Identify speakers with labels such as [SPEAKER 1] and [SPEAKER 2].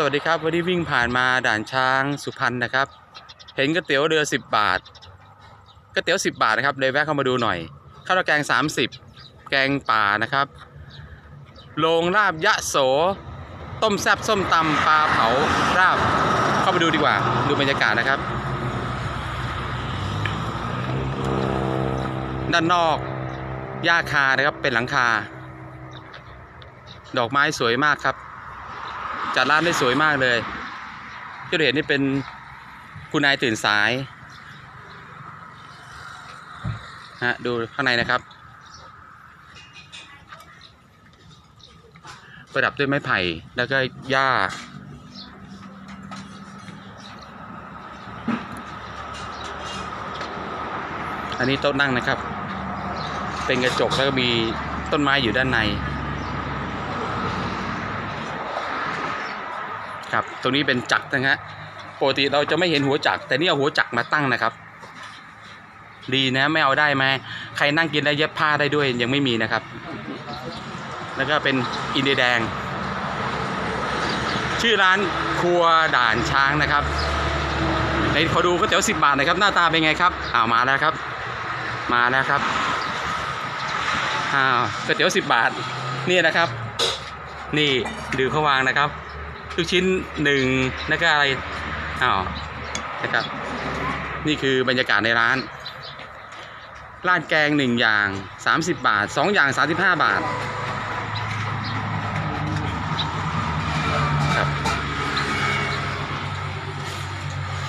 [SPEAKER 1] สวัสดีครับ วันนี้วิ่งผ่านมาด่านช้างสุพรรณนะครับ เห็นก๋วยเตี๋ยวเรือ 10 บาทก๋วยเตี๋ยว 10 บาทนะครับเลยแวะเข้ามาดูหน่อยข้าวราดแกง 30 แกงป่านะครับโรงลาบยะโส ต้มแซบส้มตำปลาเผาราบเข้าไปดูดีกว่า ดูบรรยากาศนะครับ ด้านนอกหญ้าคานะครับเป็นหลังคา ดอกไม้สวยมากครับ จัดร้านได้สวยมากเลย ที่เราเห็นนี่เป็นคุณนายตื่นสายฮะดูข้างในนะครับ ประดับด้วยไม้ไผ่แล้วก็หญ้าอันนี้โต๊ะนั่งนะครับ เป็นกระจกแล้วก็มีต้นไม้อยู่ด้านใน ครับ ตรงนี้เป็นจักรนะฮะปกติเราจะไม่เห็นหัวจักรแต่นี่เอาหัวจักรมาตั้งนะครับ ดีนะไม่เอาได้ไหมใครนั่งกินได้เย็บผ้าได้ด้วยยังไม่มีนะครับ แล้วก็เป็นอินเดียแดง ชื่อร้านครัวด่านช้างนะครับในขอดูก๋วยเตี๋ยวสิบบาทหน่อยครับ หน้าตาเป็นไงครับอ้าวมาแล้วครับ มาแล้วครับอ้าวก๋วยเตี๋ยวสิบบาทนี่นะครับ นี่ดูเขาวางนะครับ ลูกชิ้นหนึ่งแล้วก็อะไรอ้าวนะครับ นี่คือบรรยากาศในร้าน ราดแกงหนึ่งอย่าง 30 บาทสองอย่าง 35 บาท